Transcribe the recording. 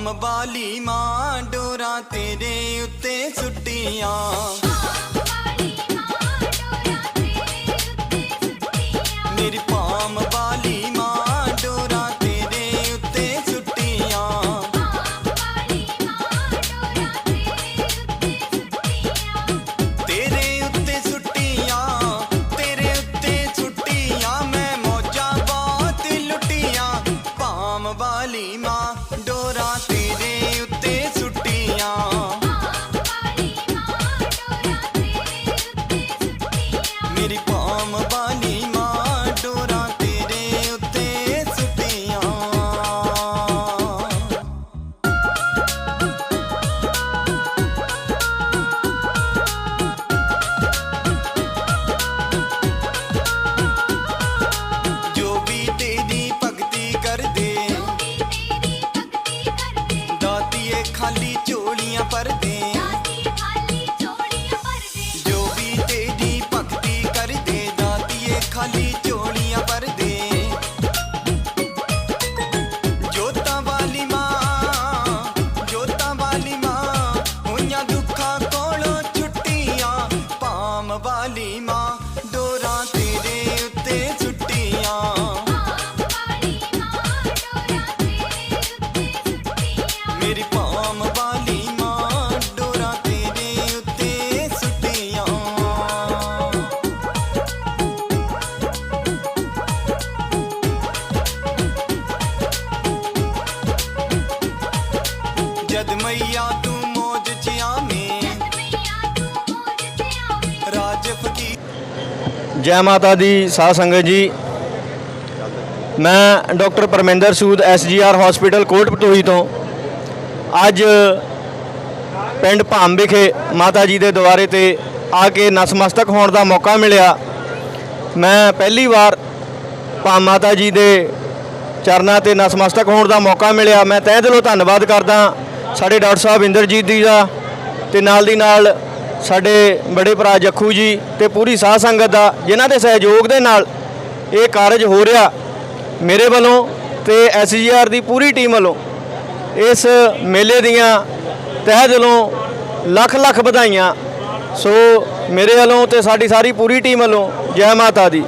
Palm ਬਾਲੀ ਮਾਂ ਡੋਰਾ ਤੇਰੇ ਉੱਤੇ ਸੁੱਟੀਆਂ। ਮੇਰੀ ਪਾਮ ਝੋਲੀਆਂ ਭਰਦੇ। ਜੋ ਵੀ ਤੇਰੀ ਭਗਤੀ ਕਰਦੇ ਦਾਤੀਏ ਖਾਲੀ ਜਦ ਮਈਆ, ਤੂੰ ਮੋਜ ਚ ਆਵੇਂ। ਰਾਜ ਫਕੀਰ। ਜੈ ਮਾਤਾ ਦੀ, ਸਾਧ ਸੰਗਤ ਜੀ। ਮੈਂ doctor Parminder Sood SGR hospital ਕੋਟਪਟੋਈ ਤੋਂ। ਅੱਜ ਪਿੰਡ ਭਾਮ ਵਿਖੇ ਮਾਤਾ ਜੀ ਦੇ ਦੁਆਰੇ ਤੇ ਆ ਕੇ ਨਸਮਸਤਕ ਹੋਣ ਦਾ ਮੌਕਾ ਮਿਲਿਆ। ਮੈਂ ਪਹਿਲੀ ਵਾਰ ਭਾਮ ਮਾਤਾ ਜੀ ਦੇ ਚਰਨਾਂ ਤੇ ਨਸਮਸਤਕ ਹੋਣ ਦਾ ਮੌਕਾ ਮਿਲਿਆ। ਮੈਂ ਤਹਿ ਦਿਲੋਂ ਧੰਨਵਾਦ ਕਰਦਾ ਸਾਡੇ ਡਾਕਟਰ ਸਾਹਿਬ ਇੰਦਰਜੀਤ ਜੀ ਦਾ ਤੇ ਨਾਲ ਦੀ ਨਾਲ ਸਾਡੇ ਬੜੇ ਭਰਾ ਜੱਖੂ ਜੀ ਤੇ ਪੂਰੀ ਸਾਧ ਸੰਗਤ ਦਾ, ਜਿਨ੍ਹਾਂ ਦੇ ਸਹਿਯੋਗ ਦੇ ਨਾਲ ਇਹ ਕਾਰਜ ਹੋ ਰਿਹਾ ਮੇਰੇ ਵੱਲੋਂ ਤੇ ਐਸਜੀਆਰ ਦੀ ਪੂਰੀ ਟੀਮ ਵੱਲੋਂ ਇਸ ਮੇਲੇ ਦੀਆਂ ਤਹਿ ਦਿਲੋਂ ਲੱਖ ਲੱਖ ਵਧਾਈਆਂ। ਸੋ ਮੇਰੇ ਵੱਲੋਂ ਤੇ ਸਾਡੀ ਸਾਰੀ ਪੂਰੀ ਟੀਮ ਵੱਲੋਂ ਜੈ ਮਾਤਾ ਦੀ।